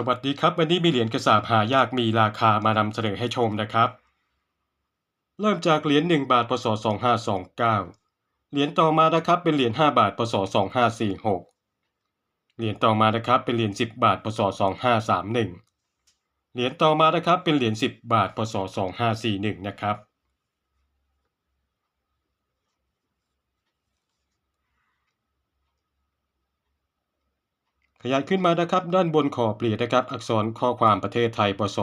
สวัสดีครับ วันนี้มีเหรียญกระสาบหายากมีราคามานำเสนอให้ชมนะครับ เริ่มจากเหรียญ1บาทพศ2529 เหรียญต่อมานะครับเป็นเหรียญ5บาทพศ2546 เหรียญต่อมานะครับเป็นเหรียญ10 บาทพศ2531 เหรียญต่อมานะครับเป็นเหรียญ10 บาทพศ2541นะครับ ขยายขึ้นมานะครับ ด้านบนขอบเหรียญนะครับ อักษรข้อความประเทศไทย ปศ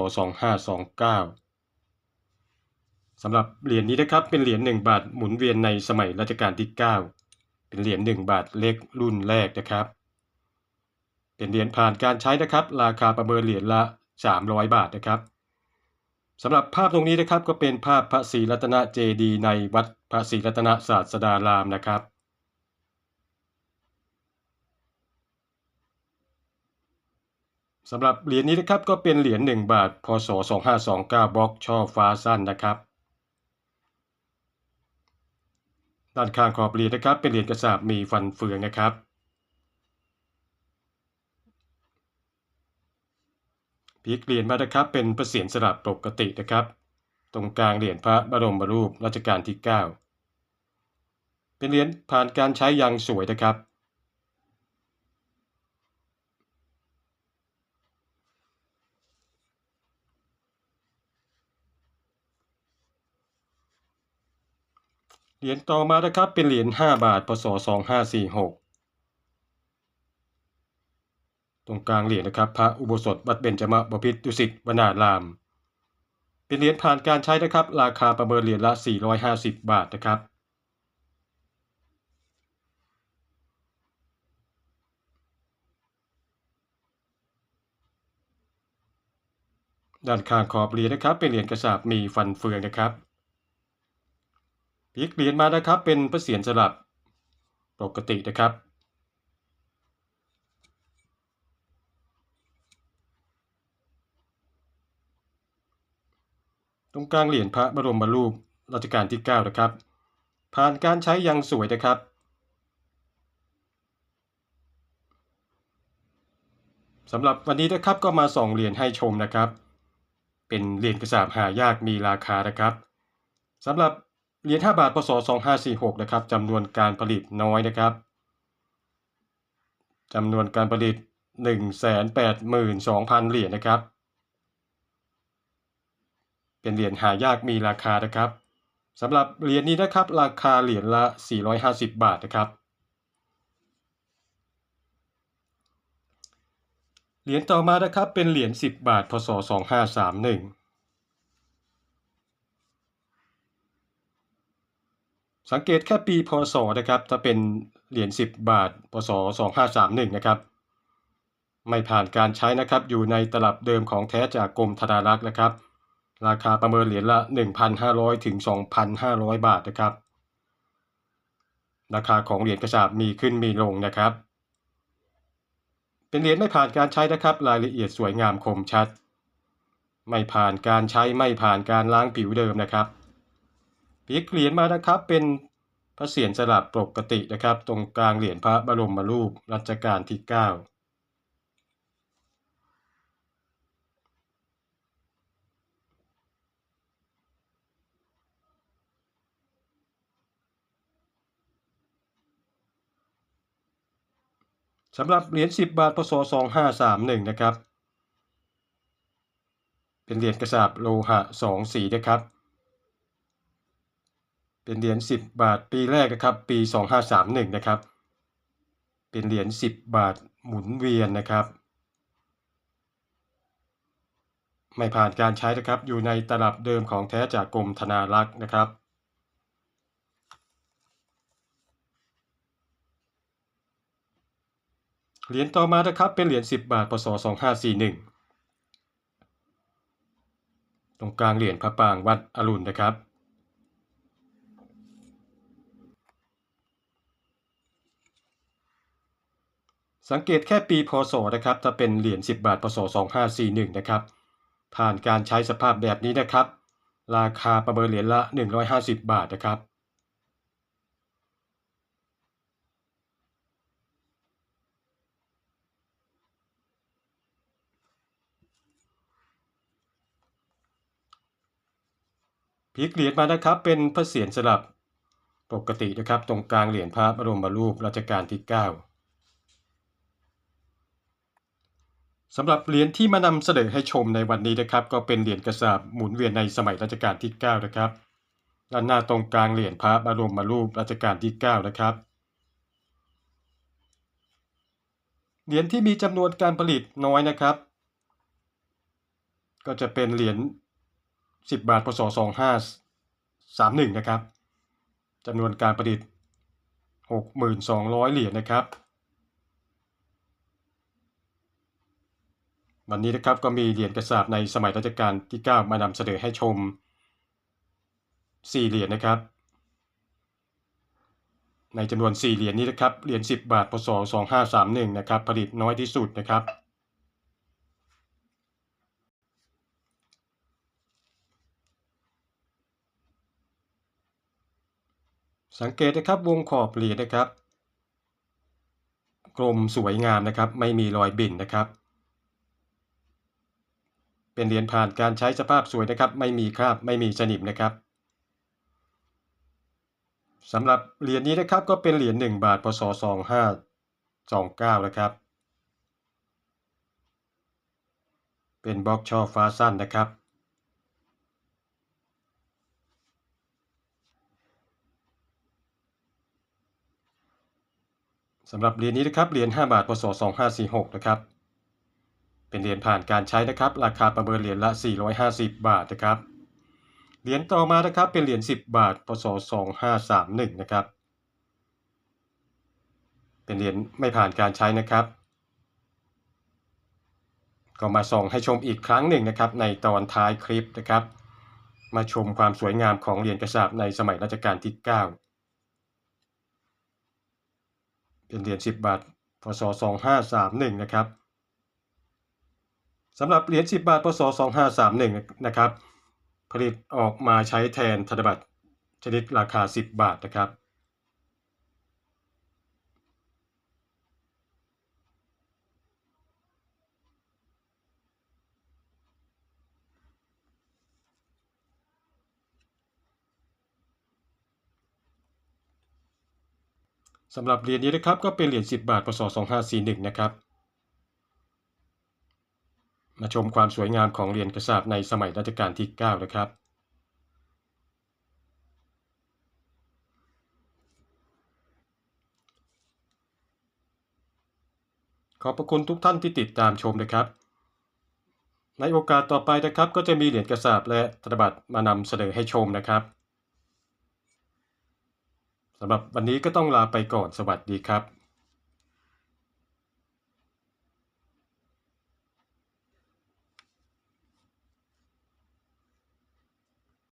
2529สำหรับเหรียญนี้นะครับ เป็นเหรียญ1บาทหมุนเวียนในสมัยรัชกาลที่ 9 เป็นเหรียญ1บาทเล็กรุ่นแรกนะครับ เป็นเหรียญผ่านการใช้นะครับ ราคาประเมินเหรียญละ 300 บาทนะครับสำหรับภาพตรงนี้นะครับก็เป็นภาพพระศรีรัตนเจดีย์ในวัดพระศรีรัตนศาสดารามนะครับ สำหรับเหรียญนี้นะครับก็เป็นเหรียญ1บาทพศ2529บล็อกช่อฟ้าสั้นนะครับด้านข้างขอบเหรียญนะครับ เป็นเหรียญกระสาบมีฟันเฟืองนะครับพลิกเหรียญมานะครับเป็นพระเศียรสลับปกตินะครับ ตรงกลางเหรียญพระบรมรูปรัชกาลที่ 9 เป็นเหรียญผ่านการใช้อยังสวยนะครับ เหรียญต่อมานะครับเป็นเหรียญ5บาทพศ2546 ตรงกลางเหรียญนะครับ พระอุโบสถวัดเบญจมบพิตรดุสิตวนาราม เป็นเหรียญผ่านการใช้นะครับ ราคาประเมินเหรียญละ 450 บาทนะครับด้านข้างขอบเหรียญนะครับ เป็นเหรียญกระสาบมีฟันเฟืองนะครับ พลิกเหรียญมานะครับ เป็นพระเศียรสลับปกตินะครับ ตรงกลางเหรียญพระบรมรูปรัชกาลที่ 9 นะครับ ผ่านการใช้ยังสวยนะครับสำหรับวันนี้นะครับก็มาส่องเหรียญให้ชมนะครับ เป็นเหรียญกระสาบหายากมีราคานะครับสำหรับ เหรียญ5บาทพศ2546นะครับจำนวนการผลิตน้อยนะครับจำนวนการผลิต 182,000 เหรียญนะครับ เป็นเหรียญหายากมีราคานะครับสำหรับเหรียญนี้นะครับราคาเหรียญละ 450 บาทนะครับเหรียญต่อมานะครับเป็นเหรียญ10 บาทพศ2531 สังเกตแค่ปีพศนะครับถ้าเป็นเหรียญ10 บาทพศ2531นะครับไม่ผ่านการใช้นะครับอยู่ในตลับเดิมของแท้จากกรมธนารักษ์นะครับ ราคาประเมินเหรียญละ 1,500 ถึง 2,500 บาทนะครับ ราคาของเหรียญกระสาบมีขึ้นมีลงนะครับ เป็นเหรียญไม่ผ่านการใช้นะครับรายละเอียดสวยงามคมชัด ไม่ผ่านการใช้ไม่ผ่านการล้างผิวเดิมนะครับ พลิกเหรียญมานะครับเป็นพระเศียรสลับปกตินะครับ ตรงกลางเหรียญพระบรมรูปรัชกาลที่ 9 สำหรับเหรียญ 10 บาทพศ2531 นะครับ เป็นเหรียญกระสาบโลหะ 2 สีนะครับ เป็นเหรียญ10 บาทปีแรกนะครับ ปี 2531 นะครับ เป็นเหรียญ10 บาทหมุนเวียนนะครับ ไม่ผ่านการใช้นะครับ อยู่ในตลับเดิมของแท้จากกรมธนารักษ์นะครับเหรียญต่อมานะครับเป็นเหรียญ10 บาทพศ2541 ตรงกลางเหรียญพระปางวัดอรุณนะครับ สังเกตแค่ปีพศนะครับจะเป็นเหรียญ10 บาทพศ 2541 นะครับ ผ่านการใช้สภาพแบบนี้นะครับ ราคาประเมินเหรียญละ 150 บาทนะครับพลิกเหรียญมานะครับเป็นพระเศียรสลับปกตินะครับ ตรงกลางเหรียญพระบรมรูปรัชกาลที่ 9 สำหรับเหรียญที่มานำเสนอให้ชมในวันนี้นะครับ ก็เป็นเหรียญกระสาบหมุนเวียนในสมัยรัชกาลที่ 9 นะครับด้านหน้าตรงกลางเหรียญพระบรมรูปรัชกาลที่ 9 นะครับเหรียญที่มีจำนวนการผลิตน้อยนะครับ ก็จะเป็นเหรียญ10 บาทพศ2531 นะครับจำนวนการผลิต 6,200 เหรียญนะครับ วันนี้นะครับก็มีเหรียญกระสาบในสมัยรัชกาลที่ 9 มานำเสนอให้ชม 4 เหรียญนะครับ ในจำนวน 4 เหรียญนี้นะครับ เหรียญ 10 บาทพศ2531 นะครับ ผลิตน้อยที่สุดนะครับ สังเกตนะครับวงขอบเหรียญนะครับ กลมสวยงามนะครับ ไม่มีรอยบิ่นนะครับ เป็นเหรียญผ่านการใช้สภาพสวยนะครับ ไม่มีคราบไม่มีสนิมนะครับสำหรับเหรียญนี้นะครับก็เป็นเหรียญ1บาทพศ2529นะครับ เป็นบล็อกช่อฟ้าสั้นนะครับ สำหรับเหรียญนี้นะครับเหรียญ5บาทพศ2546นะครับ เป็นเหรียญผ่านการใช้นะครับ ราคาประเมินเหรียญละ 450 บาทนะครับ เหรียญต่อมานะครับเป็นเหรียญ10 บาท พศ 2531 นะครับ เป็นเหรียญไม่ผ่านการใช้นะครับก็มาส่องให้ชมอีกครั้งหนึ่งนะครับ ในตอนท้ายคลิปนะครับ มาชมความสวยงามของเหรียญกระสาบในสมัยรัชกาลที่ 9 เป็นเหรียญ10 บาท พศ 2531 นะครับ สำหรับเหรียญ10 บาทพศ2531นะครับผลิตออกมาใช้แทนธนบัตรชนิดราคา 10 บาทนะครับสำหรับเหรียญนี้นะครับก็เป็นเหรียญ10 บาทพศ2541นะครับ มาชมความสวยงามของเหรียญกระสาบในสมัยรัชกาลที่ 9 นะครับ ขอบพระคุณทุกท่านที่ติดตามชมนะครับ ในโอกาสต่อไปนะครับ ก็จะมีเหรียญกระสาบและธนบัตรมานำเสนอให้ชมนะครับสำหรับวันนี้ก็ต้องลาไปก่อนสวัสดีครับ